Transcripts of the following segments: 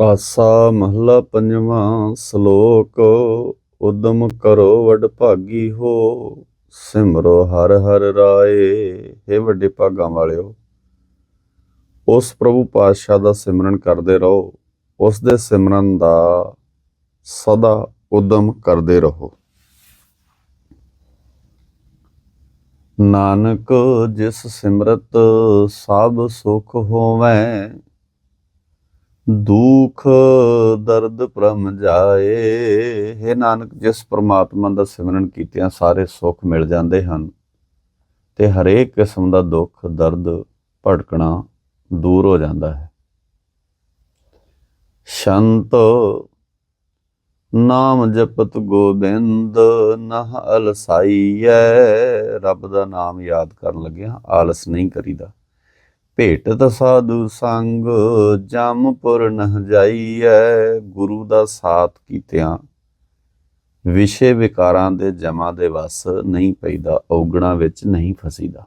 ਪਾਸਾ ਮਹਲਾ ਪੰਜਵਾਂ ਸ਼ਲੋਕ, ਉਦਮ ਕਰੋ ਵਡ ਭਾਗੀ ਹੋ, ਸਿਮਰੋ ਹਰ ਹਰ ਰਾਏ। हे ਵੱਡੇ ਭਾਗਾਂ ਵਾਲਿਓ, ਉਸ ਪ੍ਰਭੂ ਪਾਤਸ਼ਾਹ ਦਾ ਸਿਮਰਨ ਕਰਦੇ ਰਹੋ, ਉਸ ਦੇ ਸਿਮਰਨ ਦਾ ਸਦਾ ਉਦਮ ਕਰਦੇ ਰਹੋ। ਨਾਨਕ ਜਿਸ ਸਿਮਰਤ ਸਭ ਸੁਖ ਹੋਵੈ ਦੁਖ ਦਰਦ ਭ੍ਰਮ ਜਾਏ। ਹੈ ਨਾਨਕ, ਜਿਸ ਪ੍ਰਮਾਤਮਾ ਦਾ ਸਿਮਰਨ ਕੀਤਿਆਂ ਸਾਰੇ ਸੁੱਖ ਮਿਲ ਜਾਂਦੇ ਹਨ, ਤੇ ਹਰੇਕ ਕਿਸਮ ਦਾ ਦੁੱਖ, ਦਰਦ ਭਟਕਣਾ ਦੂਰ ਹੋ ਜਾਂਦਾ ਹੈ। ਸ਼ੰਤ ਨਾਮ ਜਪਤ ਗੋਬਿੰਦ, ਨਹ ਅਲਸਾਈਐ। ਰੱਬ ਦਾ ਨਾਮ ਯਾਦ ਕਰਨ ਲੱਗਿਆ ਆਲਸ ਨਹੀਂ ਕਰੀਦਾ। ਭੇਟਤ ਸਾਧੂ ਸੰਗ ਜਮਪੁਰ ਨਹ ਜਾਈਐ, ਗੁਰੂ ਦਾ ਸਾਥ ਕੀਤਿਆਂ। ਵਿਸ਼ੇ ਵਿਕਾਰਾਂ ਦੇ ਜਮਾ ਦੇ ਵਸ ਨਹੀਂ ਪੈਦਾ ਔਗਣਾ ਵਿੱਚ ਨਹੀਂ ਫਸੀਦਾ।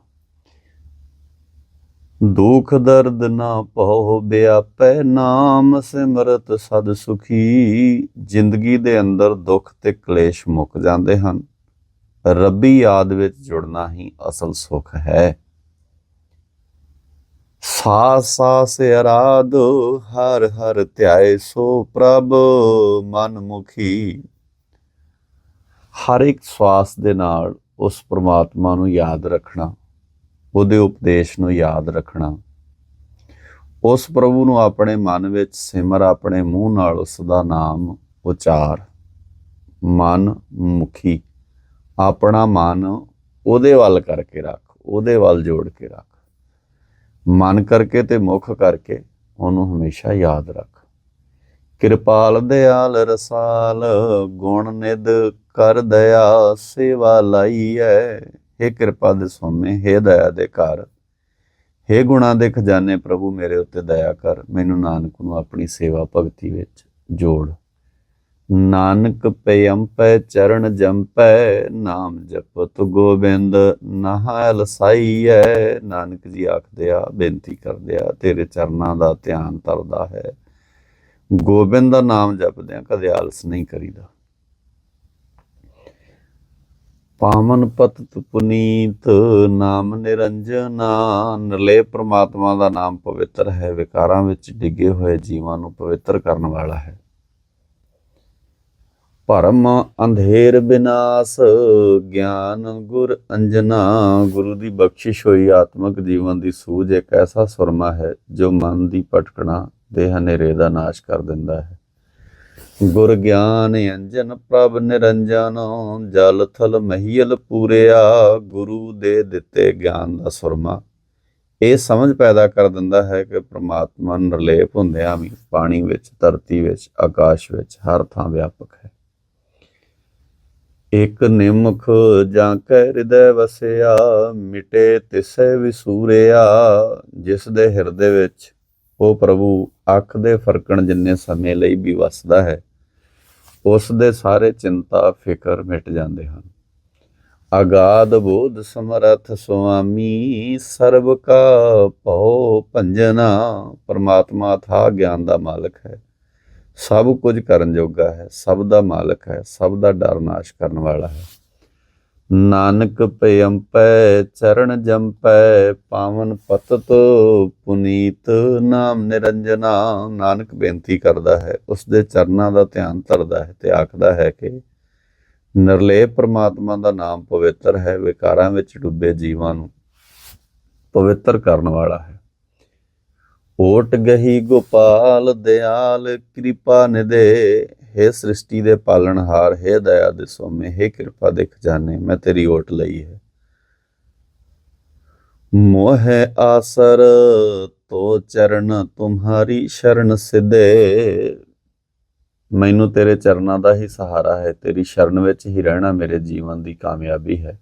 ਦੁਖ ਦਰਦ ਨਾ ਪਹੁ ਬਿਆਪੈ, ਨਾਮ ਸਿਮਰਤ ਸਦ ਸੁਖੀ। ਜ਼ਿੰਦਗੀ ਦੇ ਅੰਦਰ ਦੁੱਖ ਤੇ ਕਲੇਸ਼ ਮੁੱਕ ਜਾਂਦੇ ਹਨ। ਰੱਬੀ ਯਾਦ ਵਿੱਚ ਜੁੜਨਾ ਹੀ ਅਸਲ ਸੁਖ ਹੈ। ਸਾਸ ਸਾਸ ਅਰਾਧ ਹਰ ਹਰ ਧਿਆਏ ਸੋ ਪ੍ਰਭ ਮਨ ਮੁਖੀ ਹਰ ਇੱਕ ਸਵਾਸ ਦੇ ਨਾਲ ਉਸ ਪ੍ਰਮਾਤਮਾ ਨੂੰ ਯਾਦ ਰੱਖਣਾ, ਉਹਦੇ ਉਪਦੇਸ਼ ਨੂੰ ਯਾਦ ਰੱਖਣਾ। ਉਸ ਪ੍ਰਭੂ ਨੂੰ ਆਪਣੇ ਮਨ ਵਿੱਚ ਸਿਮਰ, ਆਪਣੇ ਮੂੰਹ ਨਾਲ ਉਸ ਦਾ ਨਾਮ ਉਚਾਰ। ਮਨ ਮੁਖੀ, ਆਪਣਾ ਮਨ ਉਹਦੇ ਵੱਲ ਕਰਕੇ ਰੱਖ, ਉਹਦੇ ਵੱਲ ਜੋੜ ਕੇ ਰੱਖ। ਮਨ ਕਰਕੇ ਤੇ ਮੁਖ ਕਰਕੇ ਉਹਨੂੰ ਹਮੇਸ਼ਾ ਯਾਦ ਰੱਖ ਕਿਰਪਾਲ ਦਿਆਲ ਰਸਾਲ ਗੁਣ ਨਿਦ ਕਰ ਦਇਆ ਸੇਵਾ ਲਾਈਐ हे ਕਿਰਪਾ ਦੇ ਸੋਮੇ हे ਦਇਆ ਦੇ ਘਰ हे ਗੁਣਾ ਦੇ ਖਜ਼ਾਨੇ ਪ੍ਰਭੂ ਮੇਰੇ ਉੱਤੇ ਦਇਆ ਕਰ ਮੈਨੂੰ ਨਾਨਕ ਨੂੰ ਆਪਣੀ ਸੇਵਾ ਭਗਤੀ ਵਿੱਚ ਜੋੜ ਨਾਨਕ ਪਇੰਪੈ ਚਰਨ ਜੰਪੈ, ਨਾਮ ਜਪਤ ਗੋਬਿੰਦ ਨਹਾਇ ਲਸਾਈਐ ਨਾਨਕ ਜੀ ਆਖਦੇ ਆ, ਬੇਨਤੀ ਕਰਦੇ ਆ, ਤੇਰੇ ਚਰਨਾਂ ਦਾ ਧਿਆਨ ਤਰਦਾ ਹੈ। ਗੋਬਿੰਦ ਦਾ ਨਾਮ ਜਪਦਿਆਂ ਕਦੇ ਆਲਸ ਨਹੀਂ ਕਰੀਦਾ। ਪਾਵਨ ਪਤਿਤ ਪੁਨੀਤ ਨਾਮ ਨਿਰੰਜਨਾ ਨਿਰਲੇ ਪ੍ਰਮਾਤਮਾ ਦਾ ਨਾਮ ਪਵਿੱਤਰ ਹੈ। ਵਿਕਾਰਾਂ ਵਿੱਚ ਡਿੱਗੇ ਹੋਏ ਜੀਵਾਂ ਨੂੰ ਪਵਿੱਤਰ ਕਰਨ ਵਾਲਾ ਹੈ। ਭਰਮ ਅੰਧੇਰ ਬਿਨਾਸ਼, ਗਿਆਨ ਗੁਰ ਅੰਜਨਾ। ਗੁਰੂ ਦੀ ਬਖਸ਼ਿਸ਼ ਹੋਈ, ਆਤਮਿਕ ਜੀਵਨ ਦੀ ਸੂਝ ਇੱਕ ਐਸਾ ਸੁਰਮਾ ਹੈ, ਜੋ ਮਨ ਦੀ ਭਟਕਣਾ ਦੇ ਹਨੇਰੇ ਦਾ ਨਾਸ਼ ਕਰ ਦਿੰਦਾ ਹੈ। ਗੁਰ ਗਿਆਨ ਅੰਜਨ ਪ੍ਰਭ ਨਿਰੰਜਨ, ਜਲ ਥਲ ਮਹੀਲ ਪੂਰਿਆ। ਗੁਰੂ ਦੇ ਦਿੱਤੇ ਗਿਆਨ ਦਾ ਸੁਰਮਾ। ਇਹ ਸਮਝ ਪੈਦਾ ਕਰ ਦਿੰਦਾ ਹੈ ਕਿ ਪ੍ਰਮਾਤਮਾ ਨਿਰਲੇਪ ਹੁੰਦਿਆਂ ਵੀ ਪਾਣੀ ਵਿੱਚ, ਧਰਤੀ ਵਿੱਚ, ਆਕਾਸ਼ ਵਿੱਚ ਹਰ ਥਾਂ ਵਿਆਪਕ ਹੈ। ਇਕ ਨਿਮਖ ਜਾਂ ਕੈ ਹਿਰਦੈ ਵਸਿਆ, ਮਿਟੇ ਤਿਸੈ ਵਿਸੂਰਿਆ, ਜਿਸ ਦੇ ਹਿਰਦੇ ਵਿੱਚ ਉਹ ਪ੍ਰਭੂ ਅੱਖ ਦੇ ਫਰਕਣ ਜਿੰਨੇ ਸਮੇਂ ਲਈ ਵੀ ਵਸਦਾ ਹੈ, ਉਸ ਦੇ ਸਾਰੇ ਚਿੰਤਾ, ਫਿਕਰ ਮਿਟ ਜਾਂਦੇ ਹਨ। ਅਗਾਧ ਬੋਧ ਸਮਰਥ ਸੁਆਮੀ, ਸਰਬ ਕਾ ਭਉ ਭੰਜਨਾ, ਪਰਮਾਤਮਾ ਥਾ ਗਿਆਨ ਦਾ ਮਾਲਕ ਹੈ। ਸਭ ਕੁਝ ਕਰਨ ਜੋਗਾ ਹੈ, ਸਭ ਦਾ ਮਾਲਕ ਹੈ, ਸਭ ਦਾ ਡਰ ਨਾਸ਼ ਕਰਨ ਵਾਲਾ ਹੈ। ਨਾਨਕ ਪਇੰਪੈ ਚਰਨ ਜੰਪੈ ਪਾਵਨ ਪਤਤ ਪੁਨੀਤ, ਨਾਮ ਨਿਰੰਜਨਾ। ਨਾਨਕ ਬੇਨਤੀ ਕਰਦਾ ਹੈ ਉਸ ਦੇ ਚਰਨਾਂ ਦਾ ਧਿਆਨ ਧਰਦਾ ਹੈ ਤੇ ਆਖਦਾ ਹੈ ਕਿ ਨਿਰਲੇਪ ਪ੍ਰਮਾਤਮਾ ਦਾ ਨਾਮ ਪਵਿੱਤਰ ਹੈ, ਵਿਕਾਰਾਂ ਵਿੱਚ ਡੁੱਬੇ ਜੀਵਾਂ ਨੂੰ ਪਵਿੱਤਰ ਕਰਨ ਵਾਲਾ ਹੈ। ਓਟ ਗਹੀ ਗੋਪਾਲ ਦਿਆਲ ਕਿਰਪਾ ਨਿਦੇ हे ਸ੍ਰਿਸ਼ਟੀ ਦੇ ਪਾਲਣਹਾਰ हे ਦਇਆ ਦੇ ਸੋਮੇ हे ਕਿਰਪਾ ਦੇ ਖਜ਼ਾਨੇ ਮੈਂ ਤੇਰੀ ਓਟ ਲਈ ਹੈ ਮੋਹ ਆਸਰ ਤੋ ਚਰਨ ਤੁਮਹਾਰੀ ਸ਼ਰਨ ਸਿਧੇ ਮੈਨੂੰ ਤੇਰੇ ਚਰਨਾਂ ਦਾ ਹੀ ਸਹਾਰਾ ਹੈ ਤੇਰੀ ਸ਼ਰਨ ਵਿੱਚ ਹੀ ਰਹਿਣਾ ਮੇਰੇ ਜੀਵਨ ਦੀ ਕਾਮਯਾਬੀ ਹੈ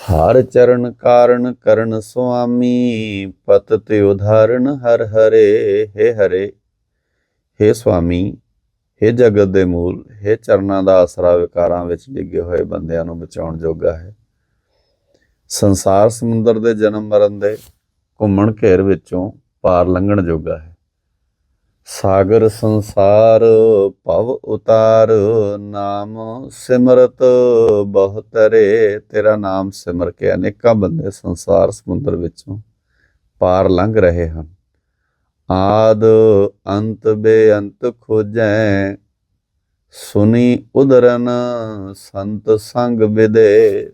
ਹਰ ਚਰਨ ਕਾਰਨ ਕਰਨ ਸੁਆਮੀ ਪਤ ਤੇ ਉਧਾਰਨ ਹਰ ਹਰੇ हे ਹਰੇ हे ਸੁਆਮੀ हे ਜਗਤ ਦੇ ਮੂਲ हे ਚਰਨਾਂ ਦਾ ਆਸਰਾ ਵਿਕਾਰਾਂ ਵਿੱਚ ਡਿੱਗੇ ਹੋਏ ਬੰਦਿਆਂ ਨੂੰ ਬਚਾਉਣ ਜੋਗਾ ਹੈ ਸੰਸਾਰ ਸਮੁੰਦਰ ਦੇ ਜਨਮ ਮਰਨ ਦੇ ਘੁੰਮਣ ਘੇਰ ਵਿੱਚੋਂ ਪਾਰ ਲੰਘਣ ਜੋਗਾ ਹੈ ਸਾਗਰ ਸੰਸਾਰ ਭਵ ਉਤਾਰ, ਨਾਮ ਸਿਮਰਤ ਬਹੁ ਤਰੇ ਤੇਰਾ ਨਾਮ ਸਿਮਰ ਕੇ ਅਨੇਕਾਂ ਬੰਦੇ ਸੰਸਾਰ ਸਮੁੰਦਰ ਵਿੱਚੋਂ ਪਾਰ ਲੰਘ ਰਹੇ ਹਨ। ਆਦ ਅੰਤ ਬੇਅੰਤ ਖੋਜੈ, ਸੁਨੀ ਉਦਰਨ ਸੰਤ ਸੰਗ ਵਿਦੇ।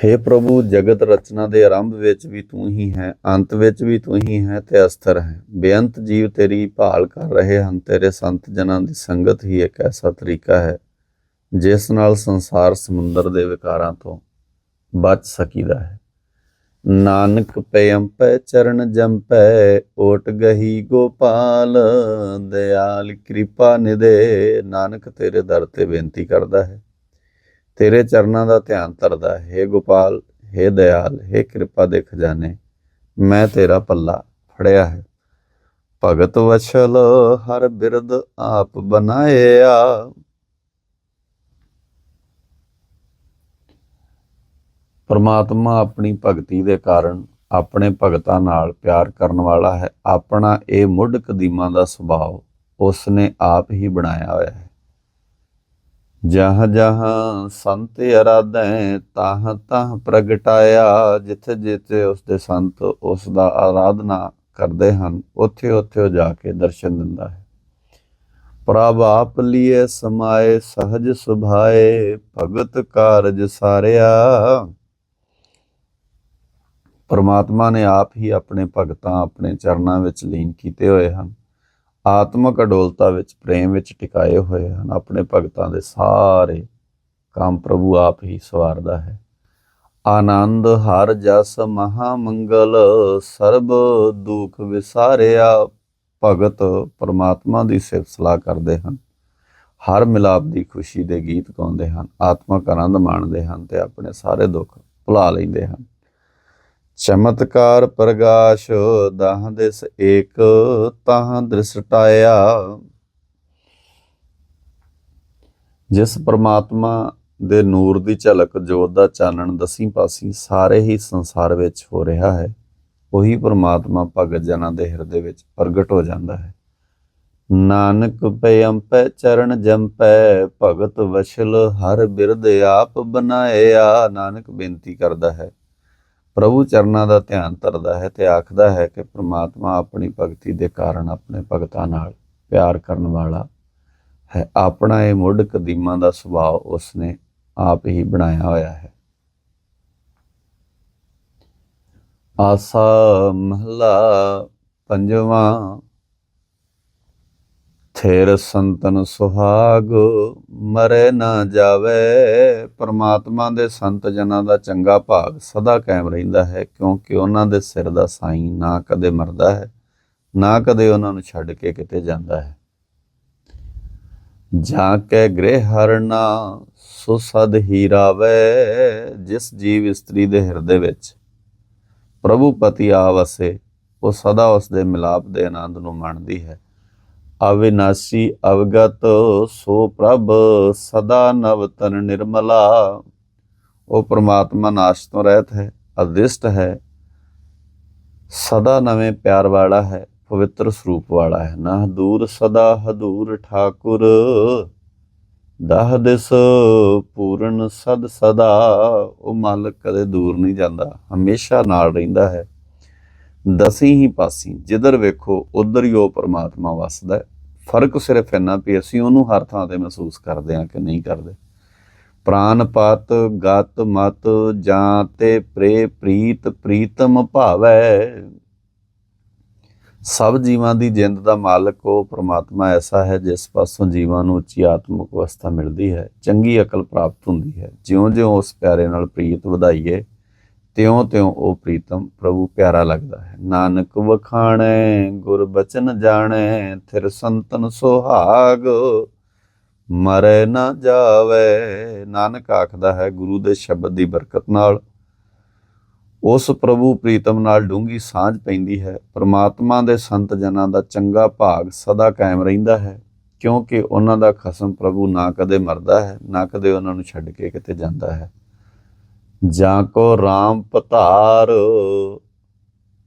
हे ਪ੍ਰਭੂ, ਜਗਤ ਰਚਨਾ ਦੇ ਆਰੰਭ ਵਿੱਚ ਵੀ ਤੂੰ ਹੀ ਹੈ, ਅੰਤ ਵਿੱਚ ਵੀ ਤੂੰ ਹੀ ਹੈ ਤੇ ਅਸਥਰ ਹੈ। ਬੇਅੰਤ ਜੀਵ ਤੇਰੀ ਭਾਲ ਕਰ ਰਹੇ ਹਨ, ਤੇਰੇ ਸੰਤ ਜਨਾਂ ਦੀ ਸੰਗਤ ਹੀ ਇੱਕ ਐਸਾ ਤਰੀਕਾ ਹੈ, ਜਿਸ ਨਾਲ ਸੰਸਾਰ ਸਮੁੰਦਰ ਦੇ ਵਿਕਾਰਾਂ ਤੋਂ ਬਚ ਸਕੀਦਾ ਹੈ। ਨਾਨਕ ਪੈ ਚਰਨ ਜੰਪੈ ਓਟ ਗਹੀ ਗੋਪਾਲ, ਦਿਆਲ ਕਿਰਪਾ ਨਿਦੇ ਨਾਨਕ ਤੇਰੇ ਦਰ ਤੇ ਬੇਨਤੀ ਕਰਦਾ ਹੈ। ਤੇਰੇ ਚਰਨਾਂ ਦਾ ਧਿਆਨ ਧਰਦਾ, ਹੈ ਹੇ ਗੋਪਾਲ, ਹੇ ਦਇਆਲ, ਹੇ ਕਿਰਪਾ ਦੇ ਖਜ਼ਾਨੇ, ਮੈਂ ਤੇਰਾ ਪੱਲਾ ਫੜਿਆ ਹੈ। ਭਗਤ ਵਛਲ ਹਰ ਬਿਰਦ ਆਪ ਬਣਾਇਆ। ਪਰਮਾਤਮਾ ਆਪਣੀ ਭਗਤੀ ਦੇ ਕਾਰਨ ਆਪਣੇ ਭਗਤਾਂ ਨਾਲ ਪਿਆਰ ਕਰਨ ਵਾਲਾ ਹੈ। ਆਪਣਾ ਇਹ ਮੁੱਢ ਕਦੀਮਾਂ ਦਾ ਸੁਭਾਅ ਉਸ ਨੇ ਆਪ ਹੀ ਬਣਾਇਆ ਹੋਇਆ ਹੈ। ਜਹਾਂ ਜਹਾਂ ਸੰਤ ਅਰਾਧੈ ਤਾਹ ਤਾਹ ਪ੍ਰਗਟਾਇਆ, ਜਿੱਥੇ ਜਿੱਥੇ ਉਸ ਦੇ ਸੰਤ ਉਸ ਦਾ ਆਰਾਧਨਾ ਕਰਦੇ ਹਨ, ਉੱਥੇ ਉੱਥੇ ਉਹ ਜਾ ਕੇ ਦਰਸ਼ਨ ਦਿੰਦਾ ਹੈ। ਪ੍ਰਭ ਆਪ ਲੀਏ ਸਮਾਏ, ਸਹਜ ਸੁਭਾਏ, ਭਗਤ ਕਾਰਜ ਸਾਰਿਆ। ਪਰਮਾਤਮਾ ਨੇ ਆਪ ਹੀ ਆਪਣੇ ਭਗਤਾਂ ਆਪਣੇ ਚਰਨਾਂ ਵਿੱਚ ਲੀਨ ਕੀਤੇ ਹੋਏ ਹਨ। ਆਤਮਕ ਅਡੋਲਤਾ ਵਿੱਚ ਪ੍ਰੇਮ ਵਿੱਚ ਟਿਕਾਏ ਹੋਏ ਹਨ। ਆਪਣੇ ਭਗਤਾਂ ਦੇ ਸਾਰੇ ਕੰਮ ਪ੍ਰਭੂ ਆਪ ਹੀ ਸਵਾਰਦਾ ਹੈ। ਆਨੰਦ ਹਰ ਜਸ ਮਹਾ ਮੰਗਲ ਸਰਬ ਦੁਖ ਵਿਸਾਰਿਆ, ਭਗਤ ਪਰਮਾਤਮਾ ਦੀ ਸਿਫਤ ਸਲਾਹ ਕਰਦੇ ਹਨ। ਹਰ ਮਿਲਾਪ ਦੀ ਖੁਸ਼ੀ ਦੇ ਗੀਤ ਗਾਉਂਦੇ ਹਨ, ਆਤਮਕ ਆਨੰਦ ਮਾਣਦੇ ਹਨ ਤੇ ਆਪਣੇ ਸਾਰੇ ਦੁੱਖ ਭੁਲਾ ਲੈਂਦੇ ਹਨ। ਚਮਤਕਾਰ ਪ੍ਰਗਾਸ਼, ਦਾਹ ਦਿਸ ਏਕ, ਤਾਹ ਦ੍ਰਿਸ਼ਟਾਇਆ ਜਿਸ ਪ੍ਰਮਾਤਮਾ ਦੇ ਨੂਰ ਦੀ ਝਲਕ ਜੋਤ ਦਾ ਚਾਨਣ ਦਸੀਂ ਪਾਸੀ ਸਾਰੇ ਹੀ ਸੰਸਾਰ ਵਿੱਚ ਹੋ ਰਿਹਾ ਹੈ, ਉਹੀ ਪ੍ਰਮਾਤਮਾ ਭਗਤ ਜਨਾਂ ਦੇ ਹਿਰਦੇ ਵਿੱਚ ਪ੍ਰਗਟ ਹੋ ਜਾਂਦਾ ਹੈ। ਨਾਨਕ ਪਇੰਪੈ ਚਰਨ ਜੰਪੈ, ਭਗਤ ਵਸ਼ਲ ਹਰ ਬਿਰਦ ਆਪ ਬਣਾਇਆ ਨਾਨਕ ਬੇਨਤੀ ਕਰਦਾ ਹੈ ਪ੍ਰਭੂ ਚਰਨਾਂ ਦਾ ਧਿਆਨ ਧਰਦਾ ਹੈ ਤੇ ਆਖਦਾ ਹੈ ਕਿ ਪ੍ਰਮਾਤਮਾ ਆਪਣੀ ਭਗਤੀ ਦੇ ਕਾਰਨ ਆਪਣੇ ਭਗਤਾਂ ਨਾਲ ਪਿਆਰ ਕਰਨ ਵਾਲਾ ਹੈ। ਆਪਣਾ ਇਹ ਮੁੱਢ ਕਦੀਮਾਂ ਦਾ ਸੁਭਾਅ ਉਸਨੇ ਆਪ ਹੀ ਬਣਾਇਆ ਹੋਇਆ ਹੈ। ਆਸਾ ਮਹਲਾ ਪੰਜਵਾਂ ਥੇਰ ਸੰਤਨ ਸੁਹਾਗ ਮਰੇ ਨਾ ਜਾਵੇ। ਪਰਮਾਤਮਾ ਦੇ ਸੰਤ ਜਨਾਂ ਦਾ ਚੰਗਾ ਭਾਗ ਸਦਾ ਕਾਇਮ ਰਹਿੰਦਾ ਹੈ, ਕਿਉਂਕਿ ਉਹਨਾਂ ਦੇ ਸਿਰ ਦਾ ਸਾਈਂ ਨਾ ਕਦੇ ਮਰਦਾ ਹੈ, ਨਾ ਕਦੇ ਉਹਨਾਂ ਨੂੰ ਛੱਡ ਕੇ ਕਿਤੇ ਜਾਂਦਾ ਹੈ। ਜਾਂ ਕੈ ਗ੍ਰਹਿ ਹਰਨਾ ਸੋ ਸਦ ਹੀ ਜਿਸ ਜੀਵ ਇਸਤਰੀ ਦੇ ਹਿਰਦੇ ਵਿੱਚ ਪ੍ਰਭੂ ਪਤੀ ਆ ਵਸੇ ਉਹ ਸਦਾ ਉਸ ਦੇ ਮਿਲਾਪ ਦੇ ਆਨੰਦ ਨੂੰ ਮਾਣਦੀ ਹੈ। ਅਵਿਨਾਸੀ ਅਵਗਤ ਸੋ ਪ੍ਰਭ ਸਦਾ ਨਵਤਨ ਨਿਰਮਲਾ। ਉਹ ਪ੍ਰਮਾਤਮਾ ਨਾਸ਼ ਤੋਂ ਰਹਿਤ ਹੈ ਅਦਿਸ਼ਟ ਹੈ, ਸਦਾ ਨਵੇਂ ਪਿਆਰ ਵਾਲਾ ਹੈ, ਪਵਿੱਤਰ ਸਰੂਪ ਵਾਲਾ ਹੈ। ਨਾ ਦੂਰ ਸਦਾ ਹਦੂਰ ਠਾਕੁਰ, ਦਹ ਦਿਸ ਪੂਰਨ ਸਦ ਸਦਾ। ਉਹ ਮਾਲਕ ਕਦੇ ਦੂਰ ਨਹੀਂ ਜਾਂਦਾ, ਹਮੇਸ਼ਾ ਨਾਲ ਰਹਿੰਦਾ ਹੈ। ਦਸੀਂ ਹੀ ਪਾਸੀ, ਜਿੱਧਰ ਵੇਖੋ, ਉਧਰ ਹੀ ਉਹ ਪਰਮਾਤਮਾ ਵਸਦਾ ਫ਼ਰਕ ਸਿਰਫ ਇੰਨਾ ਵੀ ਅਸੀਂ ਉਹਨੂੰ ਹਰ ਥਾਂ ਤੇ ਮਹਿਸੂਸ ਕਰਦੇ ਹਾਂ ਕਿ ਨਹੀਂ ਕਰਦੇ। ਪ੍ਰਾਨ ਪਾਤ ਗਤ ਮਤ ਜਾਂ ਤੇ ਪ੍ਰੇ ਪ੍ਰੀਤ ਪ੍ਰੀਤਮ ਭਾਵੈ। ਸਭ ਜੀਵਾਂ ਦੀ ਜਿੰਦ ਦਾ ਮਾਲਕ ਉਹ ਪ੍ਰਮਾਤਮਾ ਐਸਾ ਹੈ ਜਿਸ ਪਾਸੋਂ ਜੀਵਾਂ ਨੂੰ ਉੱਚੀ ਆਤਮਿਕ ਅਵਸਥਾ ਮਿਲਦੀ ਹੈ। ਚੰਗੀ ਅਕਲ ਪ੍ਰਾਪਤ ਹੁੰਦੀ ਹੈ। ਜਿਉਂ-ਜਿਉਂ ਉਸ ਪਿਆਰੇ ਨਾਲ ਪ੍ਰੀਤ ਵਧਾਈਏ ਤਿਉਂ-ਤਿਉਂ ਉਹ ਪ੍ਰੀਤਮ ਪ੍ਰਭੂ ਪਿਆਰਾ ਲੱਗਦਾ ਹੈ। ਨਾਨਕ ਵਖਾਣੈ, ਗੁਰ ਬਚਨ ਜਾਣੈ, ਥਿਰ ਸੰਤਨ ਸੁਹਾਗ, ਮਰੇ ਨਾ ਜਾਵੇ। ਨਾਨਕ ਆਖਦਾ ਹੈ, ਗੁਰੂ ਦੇ ਸ਼ਬਦ ਦੀ ਬਰਕਤ ਨਾਲ ਉਸ ਪ੍ਰਭੂ ਪ੍ਰੀਤਮ ਨਾਲ ਡੂੰਗੀ ਸਾਂਝ ਪੈਂਦੀ ਹੈ। ਪ੍ਰਮਾਤਮਾ ਦੇ ਸੰਤ ਜਨਾਂ ਦਾ ਚੰਗਾ ਭਾਗ ਸਦਾ ਕਾਇਮ ਰਹਿੰਦਾ ਹੈ, ਕਿਉਂਕਿ ਉਹਨਾਂ ਦਾ ਖਸਮ ਪ੍ਰਭੂ ਨਾ ਕਦੇ ਮਰਦਾ ਹੈ, ਨਾ ਕਦੇ ਉਹਨਾਂ ਨੂੰ ਛੱਡ ਕੇ ਕਿਤੇ ਜਾਂਦਾ ਹੈ। ਜਾਂ ਕੋ RAM ਪਤਾਰ,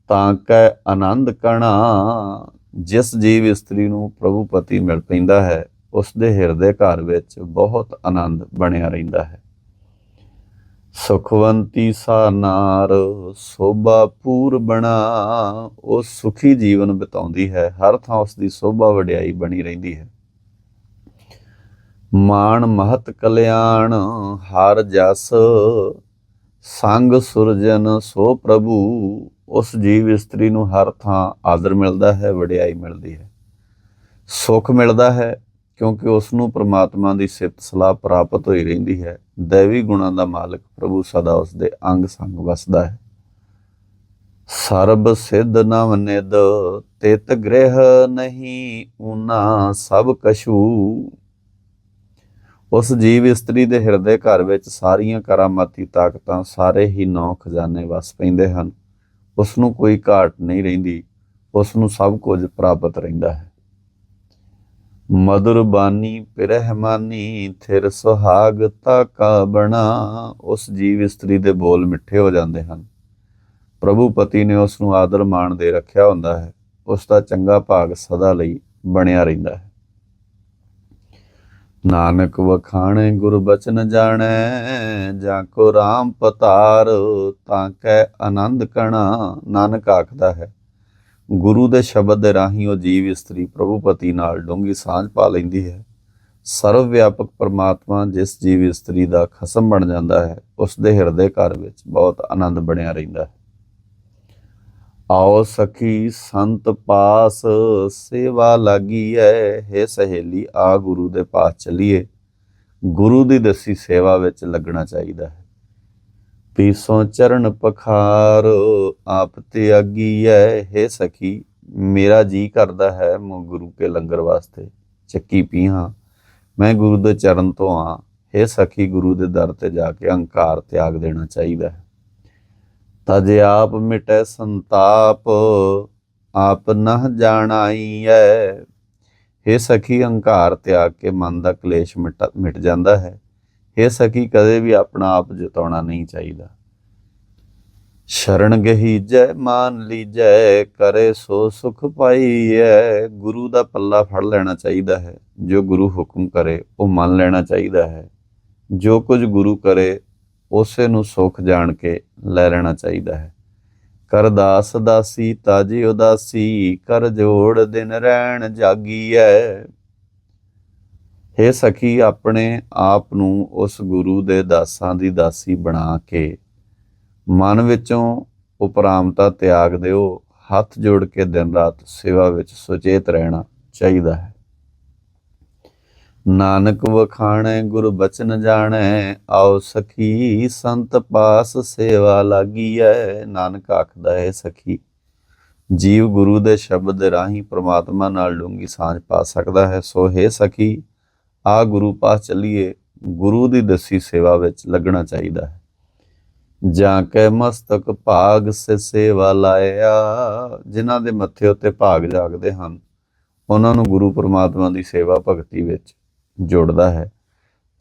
ਤਾਂ ਕੈ ਆਨੰਦ ਕਣਾ। ਜਿਸ ਜੀਵ ਇਸਤਰੀ ਨੂੰ ਪ੍ਰਭੂ ਪਤੀ ਮਿਲ ਪੈਂਦਾ ਹੈ ਉਸ ਦੇ ਹਿਰਦੇ ਘਰ ਵਿੱਚ ਬਹੁਤ ਆਨੰਦ ਬਣਿਆ ਰਹਿੰਦਾ ਹੈ। ਸੁਖਵੰਤੀ ਸਾ ਨਾਰ ਸੋਭਾ ਪੂਰ ਬਣਾ। ਉਹ ਸੁਖੀ ਜੀਵਨ ਬਿਤਾਉਂਦੀ ਹੈ, ਹਰ ਥਾਂ ਉਸ ਦੀ ਸੋਭਾ ਵਡਿਆਈ ਬਣੀ ਰਹਿੰਦੀ ਹੈ। ਮਾਣ ਮਹਤ ਕਲਿਆਣ, ਹਰ ਜਸ ਸੰਗ ਸੁਰਜਨ ਸੋ ਪ੍ਰਭੂ, ਉਸ ਜੀਵ ਇਸਤਰੀ ਨੂੰ ਹਰ ਥਾਂ ਆਦਰ ਮਿਲਦਾ ਹੈ, ਵਡਿਆਈ ਮਿਲਦੀ ਹੈ। ਸੁਖ ਮਿਲਦਾ ਹੈ, ਕਿਉਂਕਿ ਉਸ ਨੂੰ ਪ੍ਰਮਾਤਮਾ ਦੀ ਸਿਫਤ ਸਲਾਹ ਪ੍ਰਾਪਤ ਹੋਈ ਰਹਿੰਦੀ ਹੈ। ਦੇਵੀ ਗੁਣਾਂ ਦਾ ਮਾਲਕ ਪ੍ਰਭੂ ਸਦਾ ਉਸ ਦੇ ਅੰਗ ਸੰਗ ਵਸਦਾ ਹੈ। ਸਰਬ ਸਿੱਧ ਨਵ ਨਿਦ ਤਿਤ ਗ੍ਰਹਿ ਨਹੀਂ ਉਨਾ ਸਭ ਕਸ਼ੂ ਉਸ ਜੀਵ ਇਸਤਰੀ ਦੇ ਹਿਰਦੇ ਘਰ ਵਿੱਚ ਸਾਰੀਆਂ ਕਰਾਮਾਤੀ ਤਾਕਤਾਂ ਸਾਰੇ ਹੀ ਨੌ ਖਜ਼ਾਨੇ ਵਸ ਪੈਂਦੇ ਹਨ। ਉਸ ਨੂੰ ਕੋਈ ਘਾਟ ਨਹੀਂ ਰਹਿੰਦੀ ਉਸ ਨੂੰ ਸਭ ਕੁਝ ਪ੍ਰਾਪਤ ਰਹਿੰਦਾ ਹੈ। ਮధుਰ ਬਾਨੀ ਪਿਰਹਿਮਾਨੀ, ਥਿਰ ਸੁਹਾਗ ਤਾ ਕਾ ਬਣਾ, ਉਸ ਜੀਵ ਇਸਤਰੀ ਦੇ ਬੋਲ ਮਿੱਠੇ ਹੋ ਜਾਂਦੇ ਹਨ। ਪ੍ਰਭੂ ਪਤੀ ਨੇ ਉਸ ਨੂੰ ਆਦਰ ਮਾਣ ਦੇ ਰੱਖਿਆ ਹੁੰਦਾ ਹੈ। ਉਸ ਦਾ ਚੰਗਾ ਭਾਗ ਸਦਾ ਲਈ ਬਣਿਆ ਰਹਿੰਦਾ ਹੈ। ਨਾਨਕ ਵਖਾਣੇ ਗੁਰ ਬਚਨ ਜਾਣੈ, ਜਾਂ ਕੋ RAM ਪਤਾਰ ਤਾਂ ਕੈ ਆਨੰਦ ਕਣਾ, ਨਾਨਕ ਆਖਦਾ ਹੈ। ਗੁਰੂ ਦੇ ਸ਼ਬਦ ਦੇ ਰਾਹੀਂ ਉਹ ਜੀਵ ਇਸਤਰੀ ਪ੍ਰਭੂਪਤੀ ਨਾਲ ਡੂੰਗੀ ਸਾਂਝ ਪਾ ਲੈਂਦੀ ਹੈ। ਸਰਵ ਵਿਆਪਕ ਪਰਮਾਤਮਾ ਜਿਸ ਜੀਵ ਇਸਤਰੀ ਦਾ ਖਸਮ ਬਣ ਜਾਂਦਾ ਹੈ, ਉਸ ਦੇ ਹਿਰਦੇ ਘਰ ਵਿੱਚ ਬਹੁਤ ਆਨੰਦ ਬਣਿਆ ਰਹਿੰਦਾ ਹੈ। ਆਓ ਸਖੀ ਸੰਤ ਪਾਸ, ਸੇਵਾ ਲਾਗੀ ਐ ਹੇ ਸਹੇਲੀ ਆ ਗੁਰੂ ਦੇ ਪਾਸ ਚਲੀਏ। ਗੁਰੂ ਦੀ ਦਸੀ ਸੇਵਾ ਵਿੱਚ ਲੱਗਣਾ ਚਾਹੀਦਾ ਹੈ। ਪੀਸੋਂ ਚਰਨ ਪਖਾਰ ਆਪ ਤੇ ਆਗੀ ਐ ਹੈ ਸਖੀ, ਮੇਰਾ ਜੀ ਕਰਦਾ ਹੈ ਮੈਂ ਗੁਰੂ ਕੇ ਲੰਗਰ ਵਾਸਤੇ। ਚੱਕੀ ਪੀਹਾਂ, ਮੈਂ ਗੁਰੂ ਦੇ ਚਰਨ ਤੋਂ ਆ। ਹੇ ਸਖੀ, ਗੁਰੂ ਦੇ ਦਰ ਤੇ ਜਾ ਕੇ ਅਹੰਕਾਰ ਤਿਆਗ ਦੇਣਾ ਚਾਹੀਦਾ ਹੈ। ਤਜ ਆਪ ਮਿਟੈ ਸੰਤਾਪ, ਆਪ ਨਹ ਜਾਣਾਈ ਐ हे ਸਖੀ ਹੰਕਾਰ ਤਿਆਗ ਕੇ ਮਨ ਦਾ ਕਲੇਸ਼ ਮਿਟ ਮਿਟ ਜਾਂਦਾ ਹੈ। हे ਸਖੀ, ਕਦੇ ਵੀ ਆਪਣਾ ਆਪ ਜਿਤਾਉਣਾ ਨਹੀਂ ਚਾਹੀਦਾ। ਸ਼ਰਨ ਗਹੀਜੈ, ਮਾਨ ਲੀਜੈ, ਕਰੇ ਸੋ ਸੁਖ ਪਾਈਐ। ਗੁਰੂ ਦਾ ਪੱਲਾ ਫੜ ਲੈਣਾ ਚਾਹੀਦਾ ਹੈ। ਜੋ ਗੁਰੂ ਹੁਕਮ ਕਰੇ, ਉਹ ਮੰਨ ਲੈਣਾ ਚਾਹੀਦਾ ਹੈ। ਜੋ ਕੁਝ ਗੁਰੂ ਕਰੇ ਉਸੇ ਨੂੰ ਸੁਖ ਜਾਣ ਕੇ ਲੈ ਲੈਣਾ ਚਾਹੀਦਾ ਹੈ। ਕਰ ਦਾਸ ਦਾਸੀ ਤਾਜੀ ਉਦਾਸੀ, ਕਰ ਜੋੜ ਦਿਨ ਰਹਿਣ ਜਾਗੀ ਜਾਗੀਐ। हे ਸਖੀ, ਆਪਣੇ ਆਪ ਨੂੰ ਉਸ ਗੁਰੂ ਦੇ ਦਾਸਾਂ ਦੀ ਦਾਸੀ ਬਣਾ ਕੇ ਮਨ ਵਿੱਚੋਂ ਉਪਰਾਮਤਾ ਤਿਆਗ ਦਿਓ। ਹੱਥ ਜੋੜ ਕੇ ਦਿਨ ਰਾਤ ਸੇਵਾ ਵਿੱਚ ਸੁਚੇਤ ਰਹਿਣਾ ਚਾਹੀਦਾ ਹੈ। ਨਾਨਕ ਵਖਾਣੈ, ਗੁਰ ਬਚਨ ਜਾਣੈ, ਆਓ ਸਖੀ, ਸੰਤ ਪਾਸ ਸੇਵਾ ਲਾਗੀਐ, ਨਾਨਕ ਆਖਦਾ ਹੈ ਸਖੀ। ਜੀਵ ਗੁਰੂ ਦੇ ਸ਼ਬਦ ਦੇ ਰਾਹੀਂ ਪ੍ਰਮਾਤਮਾ ਨਾਲ ਡੂੰਗੀ ਸਾਂਝ ਪਾ ਸਕਦਾ ਹੈ। ਸੋ ਹੈ ਸਖੀ, ਆ ਗੁਰੂ ਪਾਸ ਚੱਲੀਏ, ਗੁਰੂ ਦੀ ਦਸੀ ਸੇਵਾ ਵਿੱਚ ਲੱਗਣਾ ਚਾਹੀਦਾ ਹੈ। ਜਾਂ ਕੈ ਮਸਤਕ ਭਾਗ ਸੇ ਸੇਵਾ ਲਾਇਆ, ਜਿਨ੍ਹਾਂ ਦੇ ਮੱਥੇ ਉੱਤੇ ਭਾਗ ਜਾਗਦੇ ਹਨ, ਉਹਨਾਂ ਨੂੰ ਗੁਰੂ ਪਰਮਾਤਮਾ ਦੀ ਸੇਵਾ ਭਗਤੀ ਵਿੱਚ ਜੁੜਦਾ ਹੈ।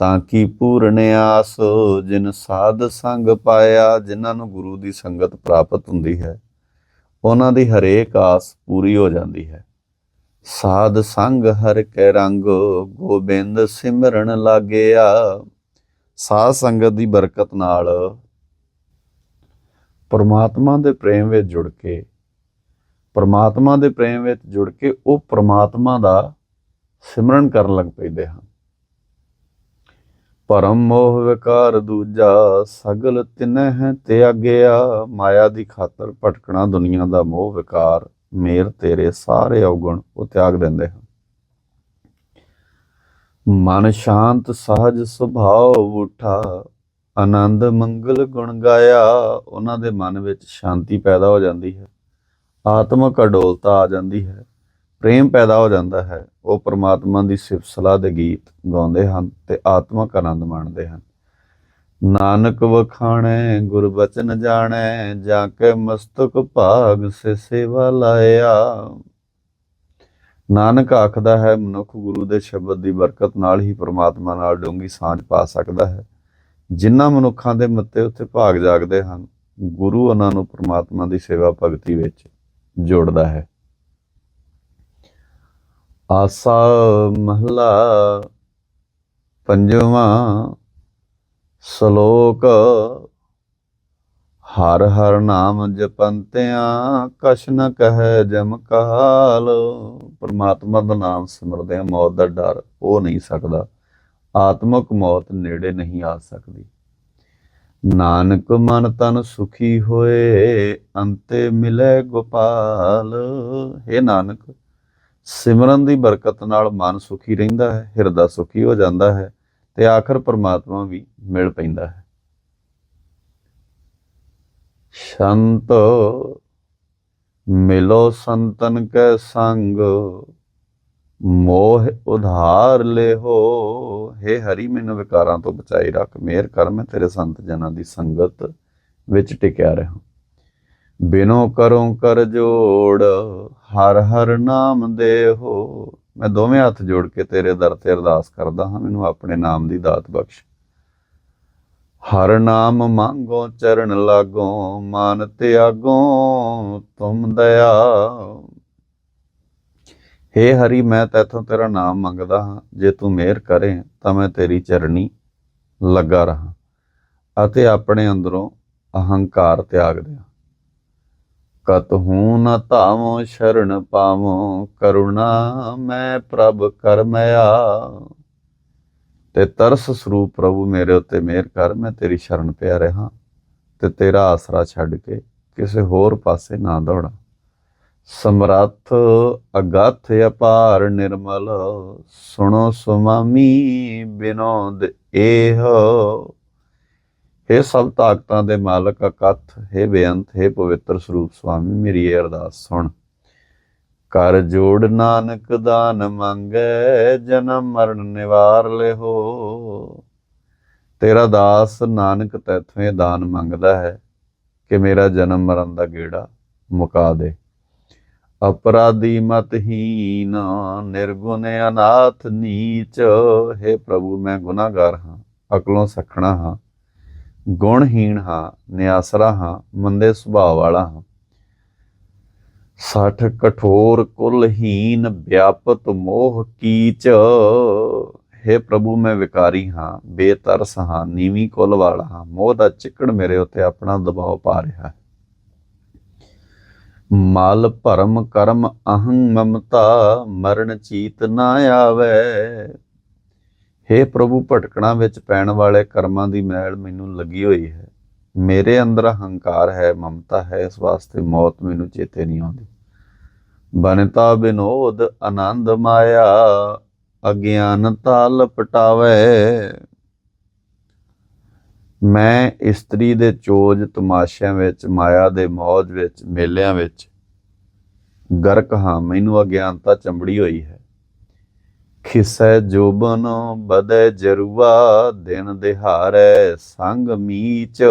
ਤਾਂ ਕਿ ਪੂਰਨ ਆਸ ਜਿਨ ਸਾਧ ਸੰਗ ਪਾਇਆ, ਜਿਨ੍ਹਾਂ ਨੂੰ ਗੁਰੂ ਦੀ ਸੰਗਤ ਪ੍ਰਾਪਤ ਹੁੰਦੀ ਹੈ, ਉਹਨਾਂ ਦੀ ਹਰੇਕ ਆਸ ਪੂਰੀ ਹੋ ਜਾਂਦੀ ਹੈ। ਸਾਧ ਸੰਗ ਹਰ ਕੈ ਰੰਗ, ਗੋਬਿੰਦ ਸਿਮਰਨ ਲਾਗਿਆ, ਸਾਧ ਸੰਗਤ ਦੀ ਬਰਕਤ ਨਾਲ ਪਰਮਾਤਮਾ ਦੇ ਪ੍ਰੇਮ ਵਿੱਚ ਜੁੜ ਕੇ, ਪਰਮਾਤਮਾ ਦੇ ਪ੍ਰੇਮ ਵਿੱਚ ਜੁੜ ਕੇ ਉਹ ਪਰਮਾਤਮਾ ਦਾ ਸਿਮਰਨ ਕਰਨ ਲੱਗ ਪੈਂਦੇ ਹਨ। ਭਰਮ ਮੋਹ ਵਿਕਾਰ ਦੂਜਾ, ਸਗਲ ਤਿਨਹਿ ਤਿਆਗਿਆ ਮਾਇਆ ਦੀ ਖਾਤਰ ਭਟਕਣਾ ਦੁਨੀਆ ਦਾ ਮੋਹ ਵਿਕਾਰ। ਮੇਰ ਤੇਰੇ ਸਾਰੇ ਔਗਣ ਉਹ ਤਿਆਗ ਦਿੰਦੇ ਹਨ। ਮਨ ਸ਼ਾਂਤ, ਸਹਜ ਸੁਭਾਅ ਉਠਾ ਆਨੰਦ ਮੰਗਲ ਗੁਣ ਗਾਇਆ। ਉਹਨਾਂ ਦੇ ਮਨ ਵਿੱਚ ਸ਼ਾਂਤੀ ਪੈਦਾ ਹੋ ਜਾਂਦੀ ਹੈ। ਆਤਮਿਕ ਅਡੋਲਤਾ ਆ ਜਾਂਦੀ ਹੈ। ਪ੍ਰੇਮ ਪੈਦਾ ਹੋ ਜਾਂਦਾ ਹੈ, ਉਹ ਪ੍ਰਮਾਤਮਾ ਦੀ ਸਿਫਤ ਸਲਾਹ ਦੇ ਗੀਤ ਗਾਉਂਦੇ ਹਨ ਤੇ ਆਤਮਕ ਆਨੰਦ ਮਾਣਦੇ ਹਨ। ਨਾਨਕ ਵਖਾਣੈ ਗੁਰਬਚਨ ਜਾਣੈ, ਜਾ ਕੇ ਮਸਤਕ ਭਾਗ ਸੇ ਸੇਵਾ ਲਾਇਆ। ਨਾਨਕ ਆਖਦਾ ਹੈ, ਮਨੁੱਖ ਗੁਰੂ ਦੇ ਸ਼ਬਦ ਦੀ ਬਰਕਤ ਨਾਲ ਹੀ ਪ੍ਰਮਾਤਮਾ ਨਾਲ ਡੂੰਗੀ ਸਾਂਝ ਪਾ ਸਕਦਾ ਹੈ। ਜਿਨ੍ਹਾਂ ਮਨੁੱਖਾਂ ਦੇ ਮੱਤੇ ਉੱਤੇ ਭਾਗ ਜਾਗਦੇ ਹਨ, ਗੁਰੂ ਉਹਨਾਂ ਨੂੰ ਪ੍ਰਮਾਤਮਾ ਦੀ ਸੇਵਾ ਭਗਤੀ ਵਿੱਚ ਜੋੜਦਾ ਹੈ। ਆਸਾ ਮਹਲਾ ਪੰਜਵਾਂ ਸ਼ਲੋਕ। ਹਰ ਹਰ ਨਾਮ ਜਪੰਤਿਆਂ, ਕਛ ਨ ਕਹੈ ਜਮ ਕਾਲ। ਪਰਮਾਤਮਾ ਦਾ ਨਾਮ ਸਿਮਰਦੇ ਆ ਮੌਤ ਦਾ ਡਰ ਉਹ ਨਹੀਂ ਸਕਦਾ। ਆਤਮਕ ਮੌਤ ਨੇੜੇ ਨਹੀਂ ਆ ਸਕਦੀ। ਨਾਨਕ ਮਨ ਤਨ ਸੁਖੀ ਹੋਏ, ਅੰਤੇ ਮਿਲੇ ਗੋਪਾਲ। हे ਨਾਨਕ ਸਿਮਰਨ ਦੀ ਬਰਕਤ ਨਾਲ ਮਨ ਸੁਖੀ ਰਹਿੰਦਾ ਹੈ, ਹਿਰਦਾ ਸੁਖੀ ਹੋ ਜਾਂਦਾ ਹੈ ਤੇ ਆਖਰ ਪਰਮਾਤਮਾ ਵੀ ਮਿਲ ਪੈਂਦਾ ਹੈ। ਸ਼ੰਤ, ਮਿਲੋ ਸੰਤਨ ਕੈ ਸੰਗ, ਮੋਹ ਉਧਾਰ ਲਿਹੋ। हे ਹਰੀ, ਮੈਨੂੰ ਵਿਕਾਰਾਂ ਤੋਂ ਬਚਾਈ ਰੱਖ, ਮਿਹਰ ਕਰ, ਮੈਂ ਤੇਰੇ ਸੰਤ ਜਨਾਂ ਦੀ ਸੰਗਤ ਵਿੱਚ ਟਿਕਿਆ ਰਹਾ। ਬਿਨੋ ਕਰੋ ਕਰ ਜੋੜ ਹਰ ਹਰ ਨਾਮ ਦੇਹੋ। ਮੈਂ ਦੋਵੇਂ ਹੱਥ ਜੋੜ ਕੇ ਤੇਰੇ ਦਰ ਤੇ ਅਰਦਾਸ ਕਰਦਾ ਹਾਂ, ਮੈਨੂੰ ਆਪਣੇ ਨਾਮ ਦੀ ਦਾਤ ਬਖਸ਼। ਹਰ ਨਾਮ ਮੰਗੋ ਚਰਨ ਲਾਗੋ, ਮਾਨ ਤਿਆਗੋ ਤੁਮ ਦਇਆ। ਹੇ ਹਰੀ, ਮੈਂ ਤੇਥੋਂ ਤੇਰਾ ਨਾਮ ਮੰਗਦਾ ਹਾਂ। ਜੇ ਤੂੰ ਮਿਹਰ ਕਰੇ, ਤਾਂ ਮੈਂ ਤੇਰੀ ਚਰਣੀ ਲੱਗਾ ਰਹਾ ਅਤੇ ਆਪਣੇ ਅੰਦਰੋਂ ਅਹੰਕਾਰ ਤਿਆਗ ਦਿਆਂ। ਕਤ ਹੂੰ ਨ ਧਾਵੋ ਸ਼ਰਨ ਪਾਵੋ ਕਰੁਣਾ ਮੈਂ ਪ੍ਰਭ ਕਰਮਿਆ ਤੇ ਤਰਸ ਸਰੂਪ ਪ੍ਰਭੂ ਮੇਰੇ ਉੱਤੇ ਮਿਹਰ ਕਰ, ਮੈਂ ਤੇਰੀ ਸ਼ਰਨ ਪਿਆ ਰਹਾ। ਤੇ ਤੇਰਾ ਆਸਰਾ ਛੱਡ ਕੇ ਕਿਸੇ ਹੋਰ ਪਾਸੇ ਨਾ ਦੌੜਾਂ। ਸਮਰੱਥ, ਅਗਾਥ ਅਪਾਰ ਨਿਰਮਲ, ਸੁਣੋ ਸੁਮਾਮੀ ਬਿਨੋਦ ਏਹ। ਇਹ ਸਭ ਤਾਕਤਾਂ ਦੇ ਮਾਲਕ ਅਕਥ ਹੈ ਬੇਅੰਤ, ਹੈ ਪਵਿੱਤਰ ਸਰੂਪ ਸੁਆਮੀ, ਮੇਰੀ ਇਹ ਅਰਦਾਸ ਸੁਣ। ਕਰ ਜੋੜ ਨਾਨਕ ਦਾਨ ਮੰਗੈ, ਜਨਮ ਮਰਨ ਨਿਵਾਰ ਲਿਓ ਤੇਰਾ ਦਾਸ ਨਾਨਕ ਤੈਥੋਂ ਦਾਨ ਮੰਗਦਾ ਹੈ ਕਿ ਮੇਰਾ ਜਨਮ ਮਰਨ ਦਾ ਗੇੜਾ ਮੁਕਾ ਦੇ। ਅਪਰਾਧੀ ਮਤ ਮਤਹੀਨ ਨਿਰਗੁਣ ਅਨਾਥ ਨੀਚ। ਹੈ ਪ੍ਰਭੂ, ਮੈਂ ਗੁਨਾਹਗਾਰ ਹਾਂ, ਅਕਲੋਂ ਸਖਣਾ ਹਾਂ। ਗੁਣਹੀਣ ਹਾਂ, ਨਿਆਸਰਾ ਹਾਂ, ਮੰਦੇ ਸੁਭਾਅ ਵਾਲਾ ਹਾਂ। ਸਠ ਕਠੋਰ ਕੁਲਹੀਨ ਵਿਆਪਤ ਮੋਹ ਕੀਚ। हे ਪ੍ਰਭੂ, ਮੈਂ ਵਿਕਾਰੀ ਹਾਂ, ਬੇਤਰਸ ਹਾਂ, ਨੀਵੀਂ ਕੁਲ ਵਾਲਾ ਹਾਂ। ਮੋਹ ਦਾ ਚਿੱਕੜ ਮੇਰੇ ਉੱਤੇ ਆਪਣਾ ਦਬਾਅ ਪਾ ਰਿਹਾ ਹੈ। ਮਲ ਭਰਮ ਕਰਮ ਅਹੰ ਮਮਤਾ ਮਰਨ ਚੀਤ ਨਾ ਆਵੇ। हे ਪ੍ਰਭੂ, ਭਟਕਣਾ ਵਿੱਚ ਪੈਣ ਵਾਲੇ ਕਰਮਾਂ ਦੀ ਮੈਲ ਮੈਨੂੰ ਲੱਗੀ ਹੋਈ ਹੈ। ਮੇਰੇ ਅੰਦਰ ਹੰਕਾਰ ਹੈ, ਮਮਤਾ ਹੈ, ਇਸ ਵਾਸਤੇ ਮੌਤ ਮੈਨੂੰ ਚੇਤੇ ਨਹੀਂ ਆਉਂਦੀ। ਬਨਤਾ ਬਿਨੋਦ, ਆਨੰਦ ਮਾਇਆ ਅਗਿਆਨਤਾ ਲਪਟਾਵੇ ਮੈਂ ਇਸਤਰੀ ਦੇ ਚੋਜ ਤਮਾਸ਼ਿਆਂ ਵਿੱਚ, ਮਾਇਆ ਦੇ ਮੌਜ ਵਿੱਚ, ਮੇਲਿਆਂ ਵਿੱਚ ਗਰਕ ਹਾਂ, ਮੈਨੂੰ ਅਗਿਆਨਤਾ ਚੰਬੜੀ ਹੋਈ ਹੈ। ਖਿਸੈ ਜੋਬਨ ਬਦੈ ਜਰੂਆ, ਦਿਨ ਦਿਹਾੜੈ ਸੰਗ ਮੀਚ।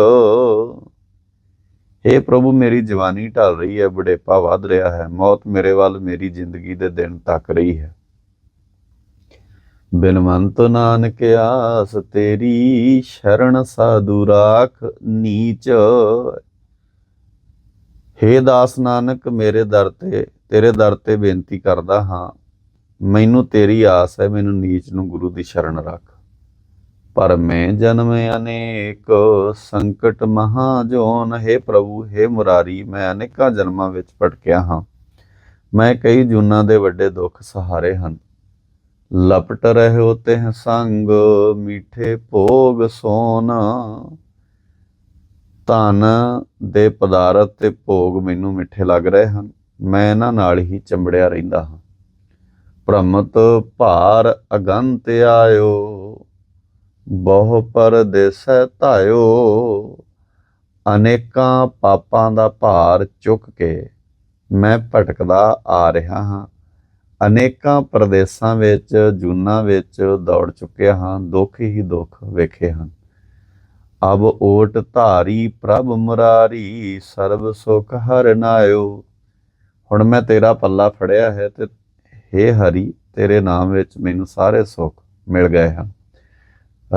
हे ਪ੍ਰਭੂ, ਮੇਰੀ ਜਵਾਨੀ ਢਲ ਰਹੀ ਹੈ, ਬੁਢੇਪਾ ਵੱਧ ਰਿਹਾ ਹੈ, ਮੌਤ ਮੇਰੇ ਵੱਲ ਮੇਰੀ ਜ਼ਿੰਦਗੀ ਦੇ ਦਿਨ ਤੱਕ ਰਹੀ ਹੈ। ਬਿਨਵੰਤ ਨਾਨਕ ਆਸ ਤੇਰੀ, ਸ਼ਰਨ ਸਾਧੂ ਰਾਖ ਨੀਚ। हे ਦਾਸ ਨਾਨਕ, ਮੇਰੇ ਦਰ ਤੇ, ਤੇਰੇ ਦਰ ਤੇ ਬੇਨਤੀ ਕਰਦਾ ਹਾਂ ਮੈਨੂੰ ਤੇਰੀ ਆਸ ਹੈ, ਮੈਨੂੰ ਨੀਚ ਨੂੰ ਗੁਰੂ ਦੀ ਸ਼ਰਨ ਰੱਖ। ਪਰ ਮੈਂ ਜਨਮ ਅਨੇਕ ਸੰਕਟ ਮਹਾ ਜੋਨ ਹੈ ਪ੍ਰਭੂ, ਹੈ ਮੁਰਾਰੀ, ਮੈਂ ਅਨੇਕਾਂ ਜਨਮਾਂ ਵਿੱਚ ਭਟਕਿਆ ਹਾਂ। ਮੈਂ ਕਈ ਜੁਨਾਂ ਦੇ ਵੱਡੇ ਦੁੱਖ ਸਹਾਰੇ ਹਨ। ਲਪਟ ਰਹੇ ਹੋਤੇ ਹੈ ਸੰਗ, ਮੀਠੇ ਭੋਗ ਸੋਨ। ਧਨ ਦੇ ਪਦਾਰਥ ਤੇ ਭੋਗ ਮੈਨੂੰ ਮਿੱਠੇ ਲੱਗ ਰਹੇ ਹਨ। ਮੈਂ ਇਹਨਾਂ ਨਾਲ ਹੀ ਚੰਬੜਿਆ ਰਹਿੰਦਾ ਹਾਂ। ਭ੍ਰਮਤ ਭਾਰ ਅਗੰਤ ਆਇਓ, ਬਹੁ ਪਰਦੇਸੈ ਧਾਇਓ। ਅਨੇਕਾਂ ਪਾਪਾਂ ਦਾ ਭਾਰ ਚੁੱਕ ਕੇ ਮੈਂ ਭਟਕਦਾ ਆ ਰਿਹਾ ਹਾਂ। ਅਨੇਕਾਂ ਪ੍ਰਦੇਸਾਂ ਵਿੱਚ, ਜੂਨਾਂ ਵਿੱਚ ਦੌੜ ਚੁੱਕਿਆ ਹਾਂ, ਦੁੱਖ ਹੀ ਦੁੱਖ ਵੇਖੇ ਹਨ। ਅਬ ਓਟ ਧਾਰੀ ਪ੍ਰਭ ਮੁਰਾਰੀ, ਸਰਬ ਸੁਖ ਹਰ ਹੁਣ ਮੈਂ ਤੇਰਾ ਪੱਲਾ ਫੜਿਆ ਹੈ ਤੇ हे ਹਰੀ, ਤੇਰੇ ਨਾਮ ਵਿੱਚ ਮੈਨੂੰ ਸਾਰੇ ਸੁੱਖ ਮਿਲ ਗਏ ਹਨ।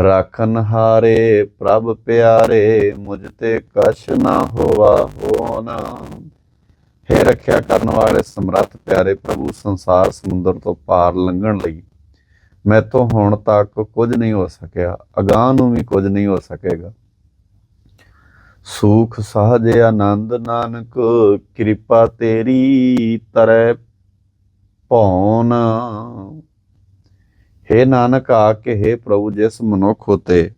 ਰਾਖਨ ਹਾਰੇ ਪ੍ਰਭ ਪਿਆਰੇ, ਮੁਝ ਤੇ ਕਛ ਨਾ ਹੋਵਾ ਹੋਣਾ। ਹੈ ਰੱਖਿਆ ਕਰਨ ਵਾਲੇ ਸਮਰੱਥ ਪਿਆਰੇ ਪ੍ਰਭੂ, ਸੰਸਾਰ ਸਮੁੰਦਰ ਤੋਂ ਪਾਰ ਲੰਘਣ ਲਈ ਮੈਥੋਂ ਹੁਣ ਤੱਕ ਕੁਝ ਨਹੀਂ ਹੋ ਸਕਿਆ, ਅਗਾਹ ਨੂੰ ਵੀ ਕੁਝ ਨਹੀਂ ਹੋ ਸਕੇਗਾ। ਸੂਖ, ਸਹਜ, ਆਨੰਦ ਨਾਨਕ, ਕਿਰਪਾ ਤੇਰੀ ਤਰੈ ਭੌਣ। हे ਨਾਨਕ ਆਕੇ हे ਪ੍ਰਭੂ, ਜਿਸ ਮਨੁੱਖ ਉਤੇ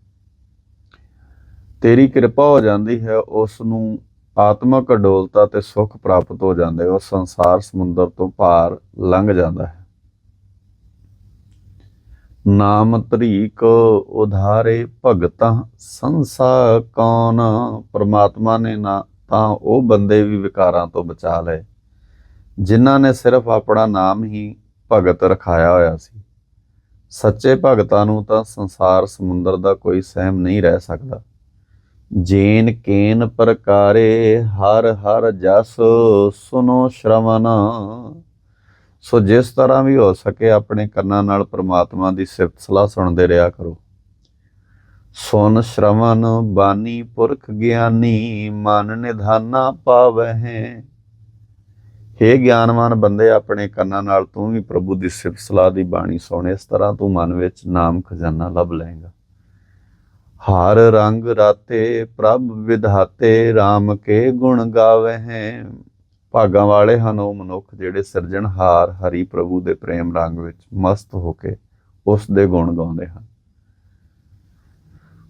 ਤੇਰੀ ਕਿਰਪਾ ਹੋ ਜਾਂਦੀ ਹੈ ਉਸ ਨੂੰ ਆਤਮਕ ਅਡੋਲਤਾ ਤੇ ਸੁਖ ਪ੍ਰਾਪਤ ਹੋ ਜਾਂਦੇ ਉਹ ਸੰਸਾਰ ਸਮੁੰਦਰ ਤੋਂ ਪਾਰ ਲੰਘ ਜਾਂਦਾ ਹੈ। ਨਾਮ ਤਰੀਕ ਉਧਾਰੇ ਭਗਤਾਂ ਸੰਸਾ ਕੌਣ, ਪ੍ਰਮਾਤਮਾ ਨੇ ਨਾ ਤਾਂ ਉਹ ਬੰਦੇ ਵੀ ਵਿਕਾਰਾਂ ਤੋਂ ਬਚਾ ਲਏ। ਜਿਨ੍ਹਾਂ ਨੇ ਸਿਰਫ ਆਪਣਾ ਨਾਮ ਹੀ ਭਗਤ ਰਖਾਇਆ ਹੋਇਆ ਸੀ। ਸੱਚੇ ਭਗਤਾਂ ਨੂੰ ਤਾਂ ਸੰਸਾਰ ਸਮੁੰਦਰ ਦਾ ਕੋਈ ਸਹਿਮ ਨਹੀਂ ਰਹਿ ਸਕਦਾ। ਜੇਨ ਕੇਨ ਪ੍ਰਕਾਰੇ ਹਰ ਹਰ ਜਸ ਸੁਨੋ ਸ਼ਰਵਨ। ਸੋ ਜਿਸ ਤਰ੍ਹਾਂ ਵੀ ਹੋ ਸਕੇ ਆਪਣੇ ਕੰਨਾਂ ਨਾਲ ਪ੍ਰਮਾਤਮਾ ਦੀ ਸਿਫਤ ਸਲਾਹ ਸੁਣਦੇ ਰਿਹਾ ਕਰੋ। ਸੁਨ ਸ਼ਰਵਨ ਬਾਨੀ ਪੁਰਖ ਗਿਆਨੀ ਮਨ ਨਿਧਾਨਾ ਪਾਵਹਿ। ਹੇ ਗਿਆਨਵਾਨ ਬੰਦੇ, ਆਪਣੇ ਕੰਨਾਂ ਨਾਲ ਤੂੰ ਵੀ ਪ੍ਰਭੂ ਦੀ ਸਿਫਤ ਸਲਾਹ ਦੀ ਬਾਣੀ ਸੁਣ। ਇਸ ਤਰ੍ਹਾਂ ਤੂੰ ਮਨ ਵਿੱਚ ਨਾਮ ਖਜ਼ਾਨਾ ਲੱਭ ਲਏਗਾ। ਹਾਰ ਰੰਗ ਰਾਤੇ ਪ੍ਰਭ ਵਿਧਾਤੇ RAM ਕੇ ਗੁਣ ਗਾਵਹਿ ਭਾਗਾਂ ਵਾਲੇ ਹਨ ਉਹ ਮਨੁੱਖ ਜਿਹੜੇ ਸਿਰਜਣਹਾਰ ਹਰੀ ਪ੍ਰਭੂ ਦੇ ਪ੍ਰੇਮ ਰੰਗ ਵਿੱਚ ਮਸਤ ਹੋ ਕੇ ਉਸ ਦੇ ਗੁਣ ਗਾਉਂਦੇ ਹਨ।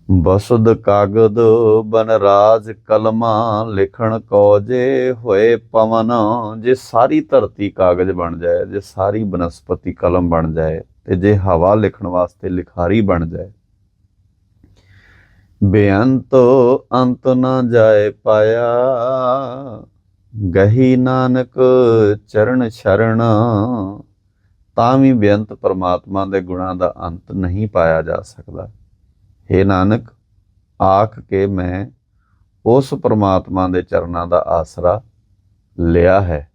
ਬਸਦ ਕਾਗਦ ਬਨ ਰਾਜ ਕਲਮਾ ਲਿਖਣ ਕੋ ਜੇ ਹੋਏ ਪਵਨ, ਜੇ ਸਾਰੀ ਧਰਤੀ ਕਾਗਜ਼ ਬਣ ਜਾਏ, ਜੇ ਸਾਰੀ ਬਨਸਪਤੀ ਕਲਮ ਬਣ ਜਾਏ, ਤੇ ਜੇ ਹਵਾ ਲਿਖਣ ਵਾਸਤੇ ਲਿਖਾਰੀ ਬਣ ਜਾਏ। ਬੇਅੰਤ ਅੰਤ ਨਾ ਜਾਏ ਪਾਇਆ, ਗਹੀ ਨਾਨਕ ਚਰਨ ਸ਼ਰਣ ਤਾਂ ਵੀ ਬੇਅੰਤ ਪਰਮਾਤਮਾ ਦੇ ਗੁਣਾਂ ਦਾ ਅੰਤ ਨਹੀਂ ਪਾਇਆ ਜਾ ਸਕਦਾ। हे ਨਾਨਕ ਆਖ ਕੇ ਮੈਂ ਉਸ ਪਰਮਾਤਮਾ ਦੇ ਚਰਨਾਂ ਦਾ ਆਸਰਾ ਲਿਆ ਹੈ।